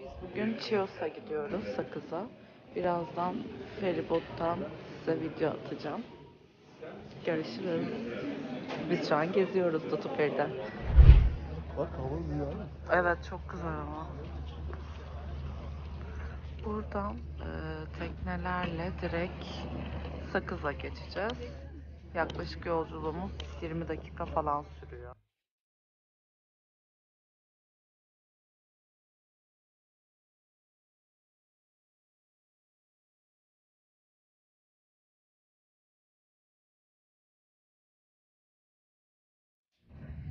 Biz bugün Chios'a gidiyoruz, Sakız'a. Birazdan feribottan size video atacağım. Görüşürüz. Biz şu an geziyoruz Tutuperi'de. Bak hava güzel. Evet çok güzel ama. Buradan e, teknelerle direkt Sakız'a geçeceğiz. Yaklaşık yolculuğumuz 20 dakika falan sürüyor.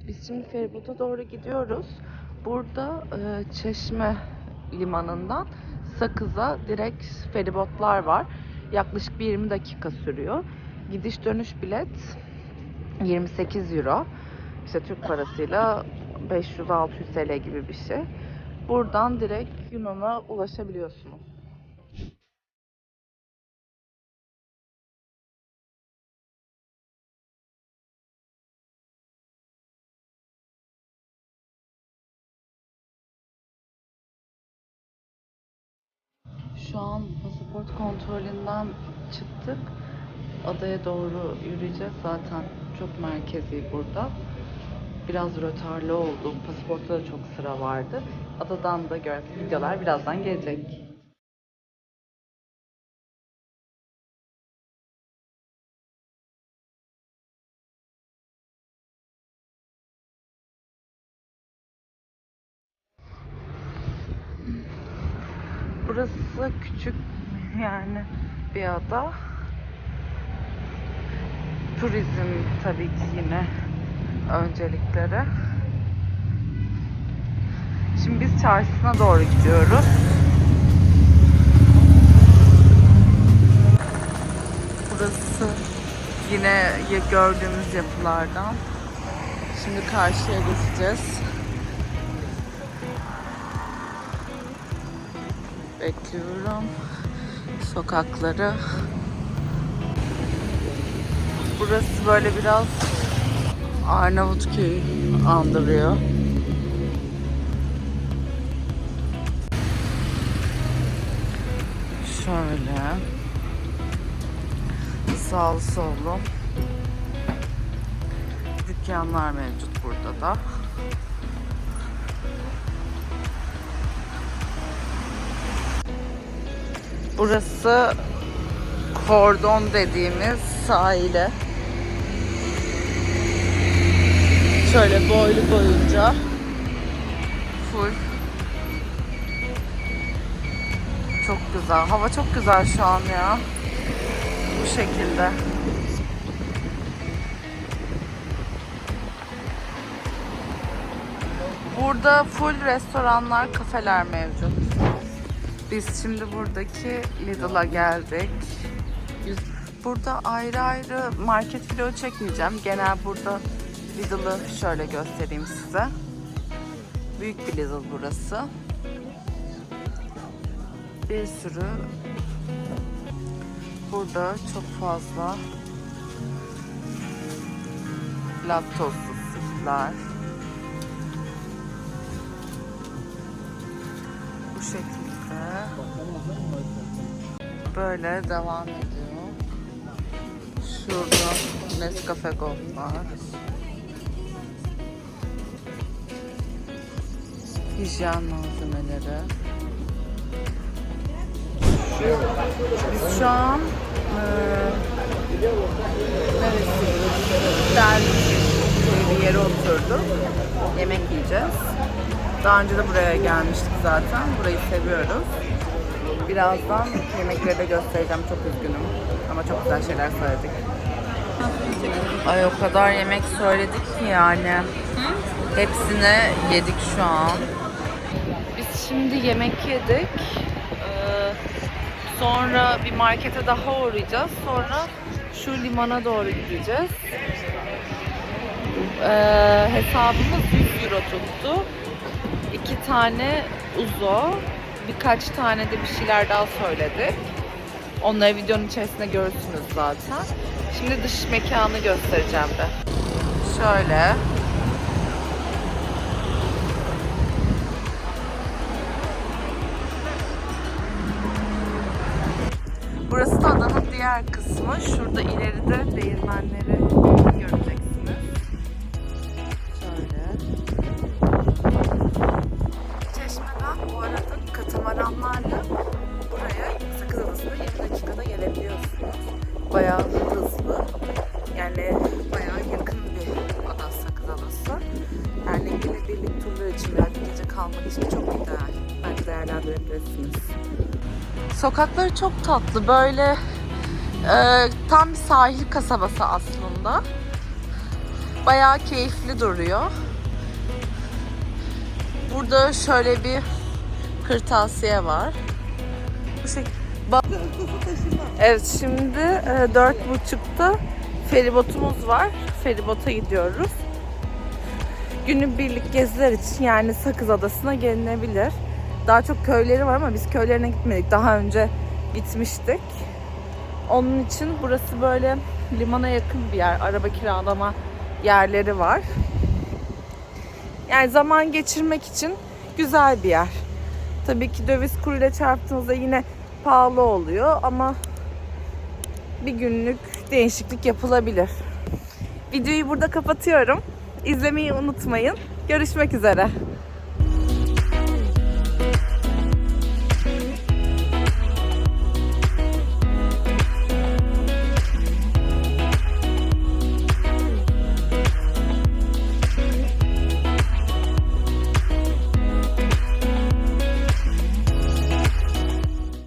Biz şimdi feribota doğru gidiyoruz. Burada e, Çeşme limanından Sakız'a direkt feribotlar var. Yaklaşık bir 20 dakika sürüyor. Gidiş dönüş bilet 28 euro. İşte Türk parasıyla 500-600 TL gibi bir şey. Buradan direkt Yunan'a ulaşabiliyorsunuz. Şu an pasaport kontrolünden çıktık. Adaya doğru yürüyeceğiz. Zaten çok merkezi burada. Biraz rötarlı oldu. Pasaportta da çok sıra vardı. Adadan da görsel videolar birazdan gelecek. Burası küçük yani bir ada. Turizm tabii ki yine öncelikleri. Şimdi biz çarşısına doğru gidiyoruz. Burası yine gördüğümüz yapılardan. Şimdi karşıya geçeceğiz. Bekliyorum sokakları. Burası böyle biraz Arnavutköy andırıyor. Şöyle sağlı sollu dükkanlar mevcut burada da. Burası kordon dediğimiz sahile. Şöyle boylu boyunca full. Çok güzel. Hava çok güzel şu an ya. Bu şekilde. Burada full restoranlar, kafeler mevcut. Biz şimdi buradaki Lidl'a geldik. Burada ayrı ayrı market vlogu çekmeyeceğim. Genel burada Lidl'ı şöyle göstereyim size. Büyük bir Lidl burası. Bir sürü burada çok fazla laktozsuz sütler. Bu şekilde böyle devam ediyor. Şurada Nescafe Gold var. Hijyen malzemeleri. Biz şu an eee neresi? Derviş bir yere oturduk. Yemek yiyeceğiz. Daha önce de buraya gelmiştik zaten. Burayı seviyoruz. Birazdan yemekleri de göstereceğim. Çok üzgünüm. Ama çok güzel şeyler söyledik. Ay o kadar yemek söyledik ki yani. Hepsini yedik şu an. Biz şimdi yemek yedik. Ee, sonra bir markete daha uğrayacağız. Sonra şu limana doğru gideceğiz. Ee, hesabımız 100 euro tuttu iki tane uzo, birkaç tane de bir şeyler daha söyledik. Onları videonun içerisinde görürsünüz zaten. Şimdi dış mekanı göstereceğim de. Şöyle. Burası da adanın diğer kısmı. Şurada ileride değirmenleri katamaranlarla buraya Sakız Adası'na 20 dakikada gelebiliyorsunuz. Bayağı hızlı. Yani bayağı yakın bir ada Sakız Adası. Yani günübirlik turlar için veya gece kalmak için çok ideal. Bence değerlendirebilirsiniz. Sokakları çok tatlı. Böyle e, tam bir sahil kasabası aslında. Bayağı keyifli duruyor. Burada şöyle bir kırtasiye var. Bu evet şimdi e, dört buçukta feribotumuz var. Feribota gidiyoruz. Günübirlik geziler için yani Sakız Adası'na gelinebilir. Daha çok köyleri var ama biz köylerine gitmedik. Daha önce gitmiştik. Onun için burası böyle limana yakın bir yer. Araba kiralama yerleri var. Yani zaman geçirmek için güzel bir yer. Tabii ki döviz kuruyla çarptığınızda yine pahalı oluyor ama bir günlük değişiklik yapılabilir. Videoyu burada kapatıyorum. İzlemeyi unutmayın. Görüşmek üzere.